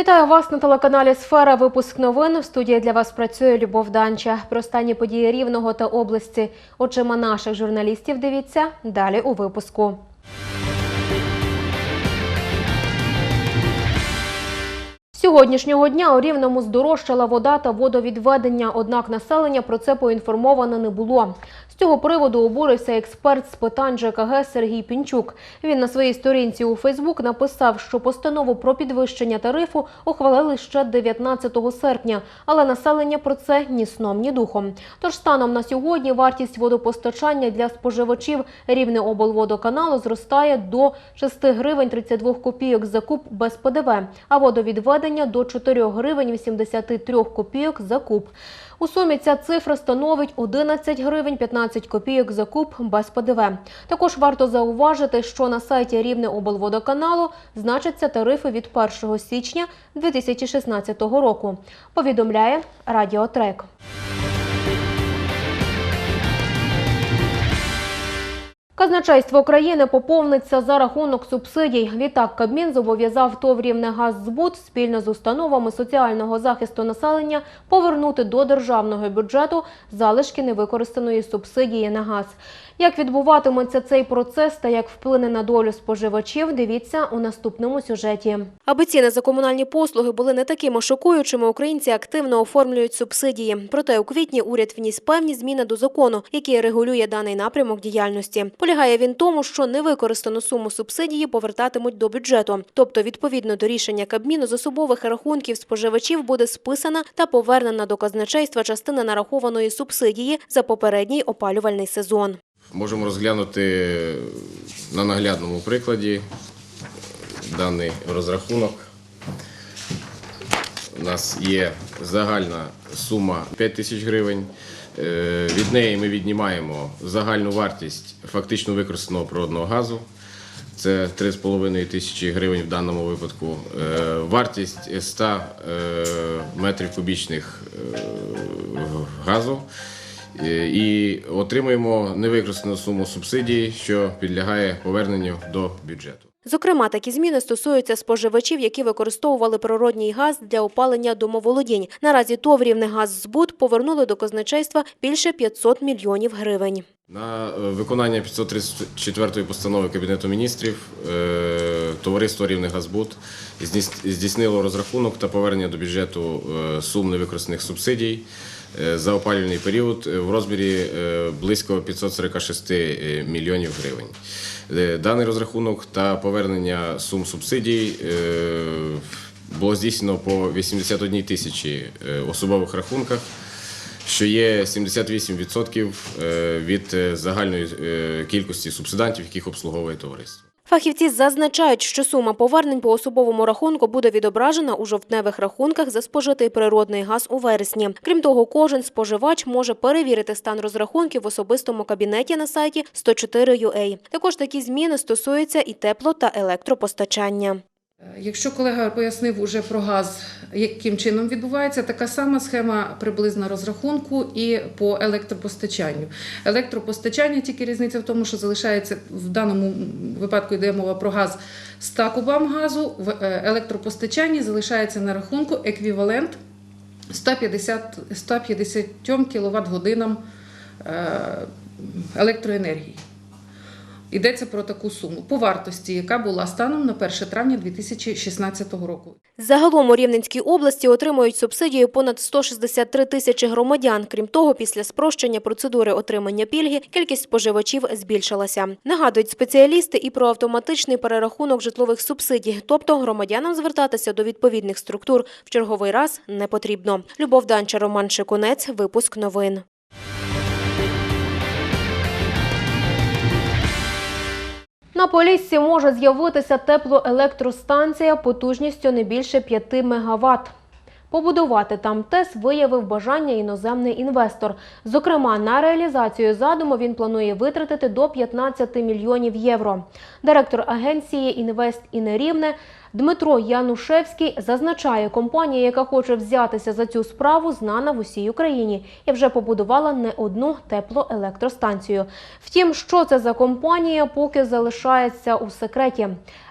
Вітаю вас на телеканалі Сфера. Випуск новин. В студії для вас працює Любов Данча. Про останні події Рівного та області. Очима наших журналістів дивіться далі у випуску. Сьогоднішнього дня у Рівному здорожчала вода та водовідведення, однак населення про це поінформовано не було. Цього приводу обурився експерт з питань ЖКГ Сергій Пінчук. Він на своїй сторінці у Фейсбук написав, що постанову про підвищення тарифу ухвалили ще 19 серпня, але населення про це ні сном, ні духом. Тож станом на сьогодні вартість водопостачання для споживачів рівне облводоканалу зростає до 6 гривень 32 копійок за куб без ПДВ, а водовідведення до 4 гривень 83 копійок за куб. У сумі ця цифра становить 11 гривень 15 копійок за куб без ПДВ. Також варто зауважити, що на сайті Рівне облводоканалу значаться тарифи від 1 січня 2016 року. Повідомляє Радіотрек. Казначейство України поповниться за рахунок субсидій. Відтак Кабмін зобов'язав ТОВ «Рівнегаззбуд» спільно з установами соціального захисту населення повернути до державного бюджету залишки невикористаної субсидії на газ. Як відбуватиметься цей процес та як вплине на долю споживачів, дивіться у наступному сюжеті. Аби ціни за комунальні послуги були не такими шокуючими, українці активно оформлюють субсидії. Проте у квітні уряд вніс певні зміни до закону, який регулює даний напрямок діяльності. Полягає він тому, що невикористану суму субсидії повертатимуть до бюджету. Тобто, відповідно до рішення Кабміну з особових рахунків споживачів буде списана та повернена до казначейства частина нарахованої субсидії за попередній опалювальний сезон. Можемо розглянути на наглядному прикладі даний розрахунок. У нас є загальна сума 5 тисяч гривень. Е, Від неї ми віднімаємо загальну вартість фактично використаного природного газу. Це 3,5 тисячі гривень в даному випадку. Е, Вартість 100 е, метрів кубічних газу. Е, І отримуємо невикористану суму субсидії, що підлягає поверненню до бюджету. Зокрема, такі зміни стосуються споживачів, які використовували природній газ для опалення домоволодінь. Наразі ТОВ «Рівнегаззбуд» повернули до казначейства більше 500 мільйонів гривень. На е, виконання 534 постанови Кабінету міністрів е, товариство Рівний Газбуд здійснило розрахунок та повернення до бюджету сум невикористаних субсидій за опалювальний період е, в розмірі е, близько 546 е, мільйонів гривень. Е, Даний розрахунок та повернення сум субсидій е, було здійснено по 81 тисячі е, особових рахунках що є 78% е, від е, загальної е, кількості субсидантів, яких обслуговує товариство. Фахівці зазначають, що сума повернень по особовому рахунку буде відображена у жовтневих рахунках за спожитий природний газ у вересні. Крім того, кожен споживач може перевірити стан розрахунків в особистому кабінеті на сайті 104.ua. Також такі зміни стосуються і тепло та електропостачання. Якщо колега пояснив уже про газ, яким чином відбувається, така сама схема приблизна розрахунку і по електропостачанню. Електропостачання тільки різниця в тому, що залишається в даному випадку йде мова про газ 100 кубам газу. В е, електропостачанні залишається на рахунку еквівалент 150, 150 кВт годинам електроенергії. Йдеться про таку суму по вартості, яка була станом на 1 травня 2016 року. Загалом у Рівненській області отримують субсидію понад 163 тисячі громадян. Крім того, після спрощення процедури отримання пільги кількість споживачів збільшилася. Нагадують спеціалісти і про автоматичний перерахунок житлових субсидій, тобто громадянам звертатися до відповідних структур в черговий раз не потрібно. Любов Данча, Роман Шикунець, випуск новин. На Поліссі може з'явитися теплоелектростанція потужністю не більше 5 МВт. Побудувати там ТЕС виявив бажання іноземний інвестор. Зокрема, на реалізацію задуму він планує витратити до 15 мільйонів євро. Директор агенції Інвест і Нерівне Дмитро Янушевський зазначає, компанія, яка хоче взятися за цю справу, знана в усій Україні і вже побудувала не одну теплоелектростанцію. Втім, що це за компанія, поки залишається у секреті.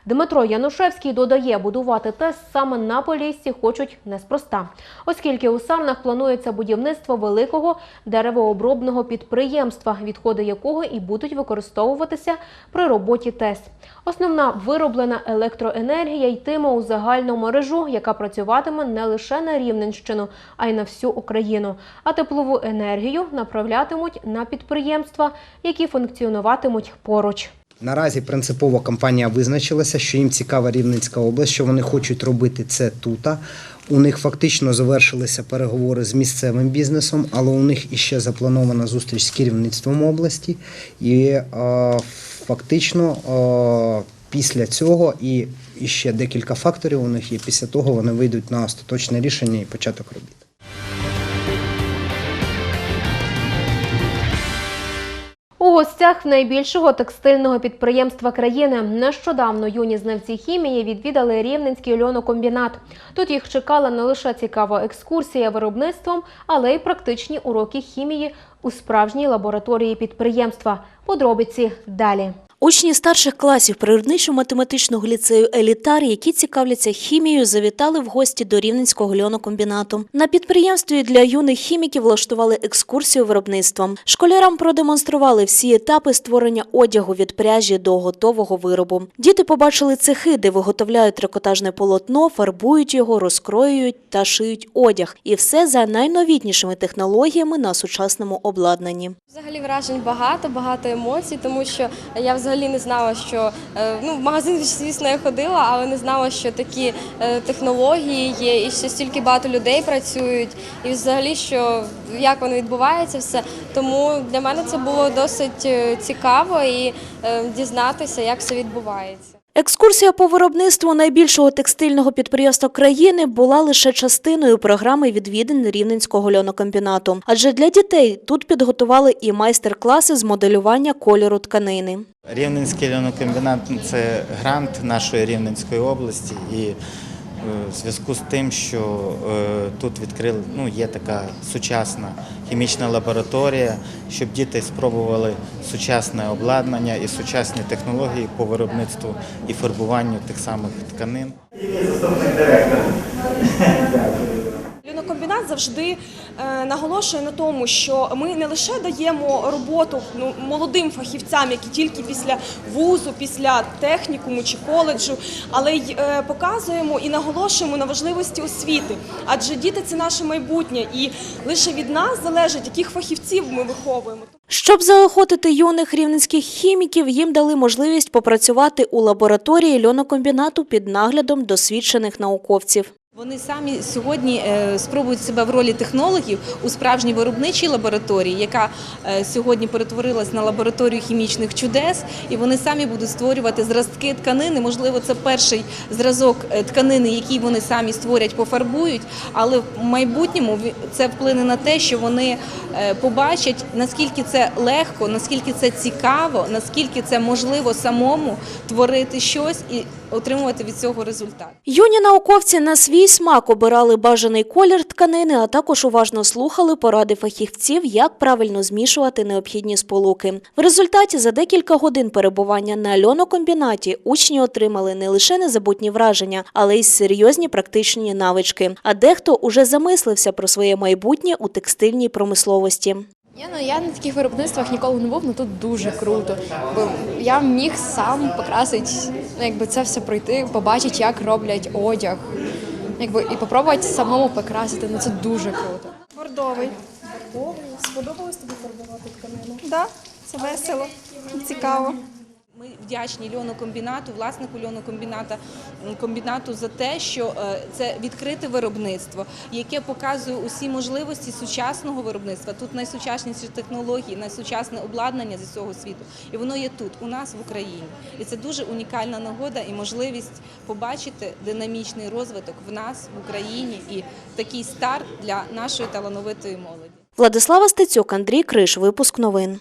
Дмитро Янушевський додає, будувати ТЕС саме на Поліссі хочуть неспроста, оскільки у Сарнах планується будівництво великого деревообробного підприємства, відходи якого і будуть використовуватися при роботі ТЕС. Основна вироблена електроенергія йтиме у загальну мережу, яка працюватиме не лише на Рівненщину, а й на всю Україну. А теплову енергію направлятимуть на підприємства, які функціонуватимуть поруч. Наразі принципово компанія визначилася, що їм цікава Рівненська область, що вони хочуть робити це тут. У них фактично завершилися переговори з місцевим бізнесом, але у них іще запланована зустріч з керівництвом області. І е, фактично е, після цього і, ще декілька факторів у них є. Після того вони вийдуть на остаточне рішення і початок робіт. Гостях найбільшого текстильного підприємства країни нещодавно юні знавці хімії відвідали Рівненський льонокомбінат. Тут їх чекала не лише цікава екскурсія виробництвом, але й практичні уроки хімії у справжній лабораторії підприємства. Подробиці далі. Учні старших класів природничо-математичного ліцею Елітар, які цікавляться хімією, завітали в гості до Рівненського льонокомбінату. На підприємстві для юних хіміків влаштували екскурсію виробництвом. Школярам продемонстрували всі етапи створення одягу від пряжі до готового виробу. Діти побачили цехи, де виготовляють трикотажне полотно, фарбують його, розкроюють та шиють одяг. І все за найновітнішими технологіями на сучасному обладнанні. Взагалі вражень багато, багато емоцій, тому що я взагалі не знала, що е, ну в магазин, звісно, я ходила, але не знала, що такі е, технології є, і що стільки багато людей працюють, і взагалі, що як воно відбувається, все. Тому для мене це було досить е, цікаво і дізнатися, як все відбувається. Екскурсія по виробництву найбільшого текстильного підприємства країни була лише частиною програми відвідин Рівненського льонокомбінату. Адже для дітей тут підготували і майстер-класи з моделювання кольору тканини. Рівненський льонокомбінат – це грант нашої Рівненської області, і в зв'язку з тим, що е, тут відкрили, ну, є така сучасна хімічна лабораторія, щоб діти спробували сучасне обладнання і сучасні технології по виробництву і фарбуванню тих самих тканин. Льонокомбінат завжди е, наголошує на тому, що ми не лише даємо роботу ну, молодим фахівцям, які тільки після вузу, після технікуму чи коледжу, але й е, показуємо і наголошуємо на важливості освіти. Адже діти це наше майбутнє, і лише від нас залежить, яких фахівців ми виховуємо. Щоб заохотити юних рівненських хіміків, їм дали можливість попрацювати у лабораторії льонокомбінату під наглядом досвідчених науковців. Вони самі сьогодні е, спробують себе в ролі технологів у справжній виробничій лабораторії, яка е, сьогодні перетворилась на лабораторію хімічних чудес, і вони самі будуть створювати зразки тканини. Можливо, це перший зразок е, тканини, який вони самі створять, пофарбують. Але в майбутньому це вплине на те, що вони побачать наскільки це легко, наскільки це цікаво, наскільки це можливо самому творити щось і отримувати від цього результат. Юні науковці на свій смак обирали бажаний колір тканини, а також уважно слухали поради фахівців, як правильно змішувати необхідні сполуки. В результаті за декілька годин перебування на льонокомбінаті учні отримали не лише незабутні враження, але й серйозні практичні навички. А дехто уже замислився про своє майбутнє у текстильній промисловості. Я, ну, я на таких виробництвах ніколи не був, але тут дуже круто. Бо я міг сам покрасити, ну, якби це все пройти, побачити, як роблять одяг. Якби, і попробувати самому покрасити. Ну це дуже круто. Бордовий. Сподобалось тобі фарбувати тканину? Так, це весело, цікаво. Ми вдячні льонокомбінату, власнику льонокомбіната комбінату за те, що е, це відкрите виробництво, яке показує усі можливості сучасного виробництва. Тут найсучасніші технології, найсучасне обладнання з усього світу, і воно є тут, у нас в Україні. І це дуже унікальна нагода і можливість побачити динамічний розвиток в нас в Україні і такий старт для нашої талановитої молоді. Владислава Стецюк, Андрій Криш, випуск новин.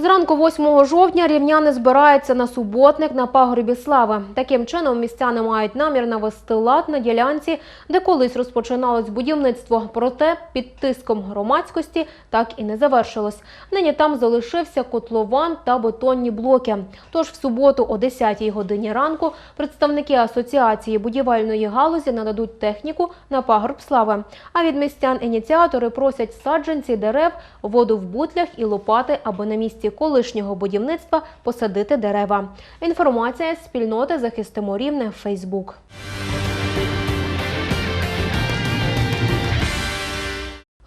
Зранку Зранку 8 жовтня рівняни збираються на суботник на пагорбі слави. Таким чином містяни мають намір навести лад на ділянці, де колись розпочиналось будівництво. Проте під тиском громадськості так і не завершилось. Нині там залишився котлован та бетонні блоки. Тож в суботу о 10 годині ранку представники асоціації будівельної галузі нададуть техніку на пагорб слави. А від містян ініціатори просять саджанці дерев, воду в бутлях і лопати, аби на місці колишнього будівництва посадити дерева. Інформація з спільноти захистимо рівне Фейсбук.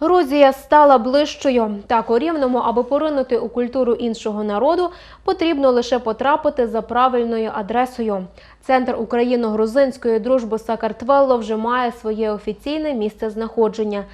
Грузія стала ближчою. Так у рівному, аби поринути у культуру іншого народу, потрібно лише потрапити за правильною адресою. Центр україно-грузинської дружби Сакартвелло вже має своє офіційне місце знаходження.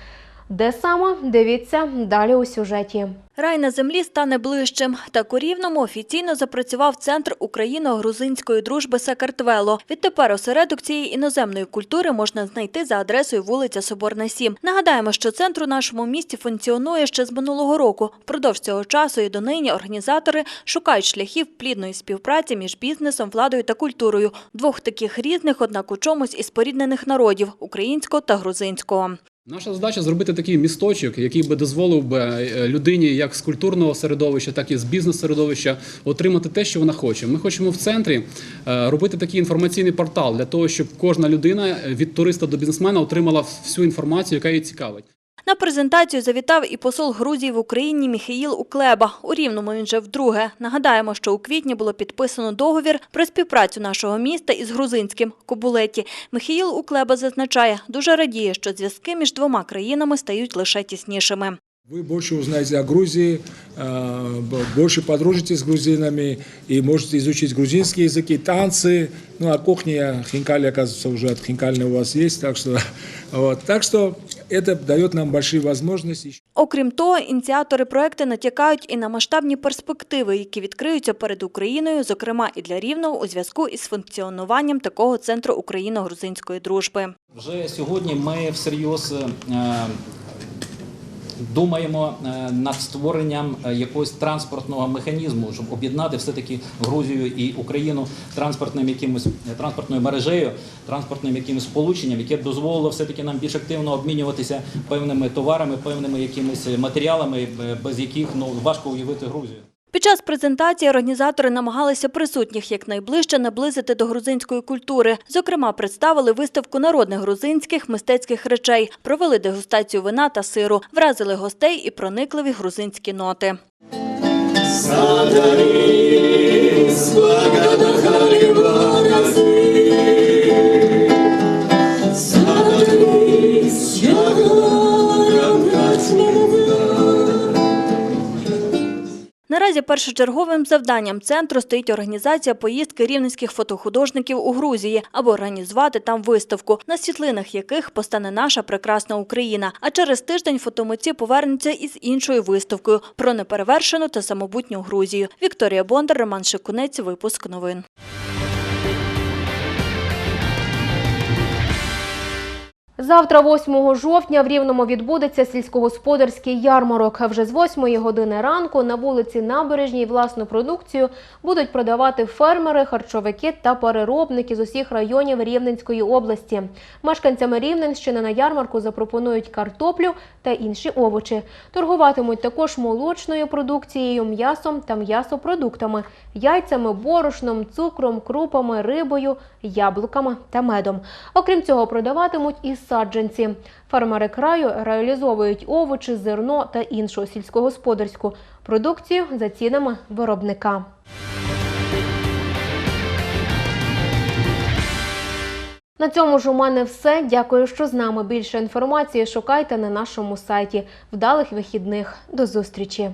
Де саме дивіться далі у сюжеті. Рай на землі стане ближчим. Так у Рівному офіційно запрацював Центр україно-грузинської дружби Сакартвело. Відтепер осередок цієї іноземної культури можна знайти за адресою вулиця Соборна 7. Нагадаємо, що центр у нашому місті функціонує ще з минулого року. Впродовж цього часу і донині організатори шукають шляхів плідної співпраці між бізнесом, владою та культурою. Двох таких різних, однак у чомусь і споріднених народів українського та грузинського. Наша задача зробити такий місточок, який би дозволив би е, людині як з культурного середовища, так і з бізнес-середовища отримати те, що вона хоче. Ми хочемо в центрі е, робити такий інформаційний портал для того, щоб кожна людина е, від туриста до бізнесмена отримала всю інформацію, яка її цікавить. На презентацію завітав і посол Грузії в Україні Міхаїл Уклеба. У Рівному він вже вдруге. Нагадаємо, що у квітні було підписано договір про співпрацю нашого міста із грузинським Кобулеті. Міхаїл Уклеба зазначає, дуже радіє, що зв'язки між двома країнами стають лише тіснішими. Вы больше узнаете о Грузии, э, б- больше подружитесь с грузинами и можете изучить грузинские языки, танцы. Ну, а кухня хинкали, оказывается, уже от хинкальной у вас есть. Так что, вот. так что это дает нам большие возможности. Окрім того, ініціатори проекту натякають і на масштабні перспективи, які відкриються перед Україною, зокрема і для Рівного у зв'язку із функціонуванням такого центру україно-грузинської дружби. Вже сьогодні ми всерйоз е, думаємо е, над створенням е, якогось транспортного механізму, щоб об'єднати все-таки Грузію і Україну транспортним якимось е, транспортною мережею, транспортним якимось сполученням, яке б дозволило все-таки нам більш активно обмінюватися певними товарами, певними якимись матеріалами, без яких ну важко уявити Грузію. Під час презентації організатори намагалися присутніх якнайближче наблизити до грузинської культури. Зокрема, представили виставку народних грузинських мистецьких речей, провели дегустацію вина та сиру, вразили гостей і проникливі грузинські ноти. Наразі першочерговим завданням центру стоїть організація поїздки рівненських фотохудожників у Грузії, або організувати там виставку, на світлинах яких постане наша прекрасна Україна. А через тиждень фотомитці повернуться із іншою виставкою про неперевершену та самобутню Грузію. Вікторія Бондар, Роман Шикунець, випуск новин. Завтра, 8 жовтня, в Рівному відбудеться сільськогосподарський ярмарок. Вже з 8 години ранку на вулиці Набережній власну продукцію будуть продавати фермери, харчовики та переробники з усіх районів Рівненської області. Мешканцями Рівненщини на ярмарку запропонують картоплю та інші овочі. Торгуватимуть також молочною продукцією, м'ясом та м'ясопродуктами, яйцями, борошном, цукром, крупами, рибою, яблуками та медом. Окрім цього, продаватимуть і саджанці. Фермери краю реалізовують овочі, зерно та іншу сільськогосподарську продукцію за цінами виробника. На цьому ж у мене все. Дякую, що з нами. Більше інформації шукайте на нашому сайті. Вдалих вихідних. До зустрічі!